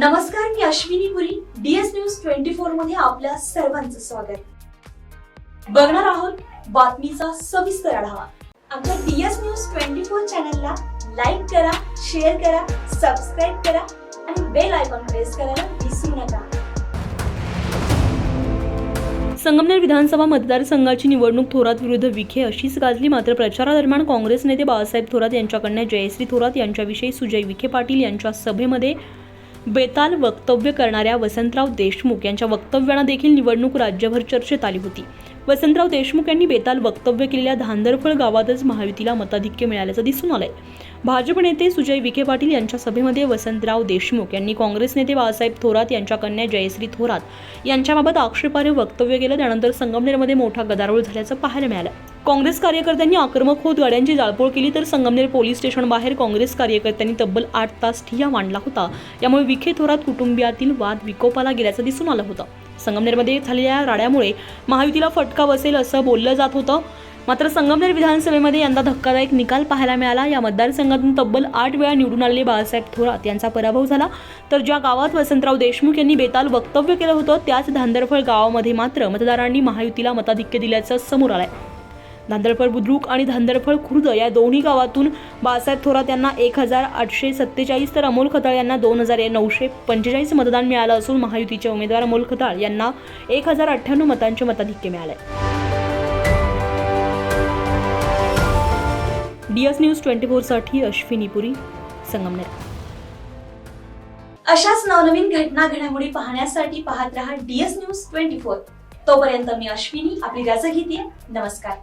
नमस्कार मी Ashwini Puri DS news twenty फोरमध्ये आपल्या सर्वांचं स्वागत. बघणार आहोत बातमीचा सविस्तर आढावा. आमच्या डीएस न्यूज ट्वेंटी फोर चॅनलला लाईक करा शेअर करा सबस्क्राईब करा आणि बेल आयकॉन प्रेस करायला विसरू नका. संगमनेर विधानसभा मतदारसंघाची निवडणूक थोरात विरुद्ध विखे अशीच गाजली. मात्र प्रचारादरम्यान काँग्रेस नेते बाळासाहेब थोरात यांच्याकडनं जयश्री थोरात यांच्याविषयी सुजय विखे पाटील यांच्या सभेमध्ये बेताल वक्तव्य करणाऱ्या वसंतराव देशमुख यांच्या वक्तव्यानं देखील निवडणूक राज्यभर चर्चेत आली होती. वसंतराव देशमुख यांनी बेताल वक्तव्य केलेल्या धांदरफळ गावातच महायुतीला मताधिक्य मिळाल्याचं दिसून आलंय. भाजप नेते सुजय विखे पाटील यांच्या सभेमध्ये वसंतराव देशमुख यांनी काँग्रेस नेते बाळासाहेब थोरात यांच्या कन्या जयश्री थोरात यांच्याबाबत आक्षेपार्ह वक्तव्य केलं. त्यानंतर संगमनेरमध्ये मोठा गदारोळ झाल्याचं पाहायला मिळालं. काँग्रेस कार्यकर्त्यांनी आक्रमक होत गाड्यांची जाळपोळ केली तर संगमनेर पोलीस स्टेशन बाहेर काँग्रेस कार्यकर्त्यांनी तब्बल आठ तास ठिया मांडला होता. यामुळे विखे थोरात कुटुंबियातील वाद विकोपाला गेल्याचं दिसून आलं होतं. संगमनेरमध्ये झालेल्या राड्यामुळे महायुतीला फटका बसेल असं बोललं जात होतं. मात्र संगमनेर विधानसभेमध्ये यंदा धक्कादायक निकाल पाहायला मिळाला. या मतदारसंघातून तब्बल आठ वेळा निवडून आलेले बाळासाहेब थोरात यांचा पराभव झाला. तर ज्या गावात वसंतराव देशमुख यांनी बेताल वक्तव्य केलं होतं त्याच धांदरफळ गावामध्ये मात्र मतदारांनी महायुतीला मताधिक्य दिल्याचं समोर आलंय. धांदळफळ बुद्रुक आणि धांदळफळ खुर्द या दोन्ही गावातून बाळासाहेब थोरात यांना एक हजार आठशे सत्तेचाळीस तर अमोल खताळ यांना दोन हजार नऊशे पंचेचाळीस मतदान मिळालं असून महायुतीचे उमेदवार अमोल खताळ यांना एक हजार अठ्ठ्याण्णव मतांचे मताधिक्य मिळालंय. डीएस न्यूज ट्वेंटी फोरसाठी अश्विनी पुरी संगमनेर. अशाच नवनवीन घटना घडामोडी पाहण्यासाठी पाहत रहा डीएस न्यूज ट्वेंटी फोर. तोपर्यंत मी अश्विनी आपली रजा घेते. नमस्कार.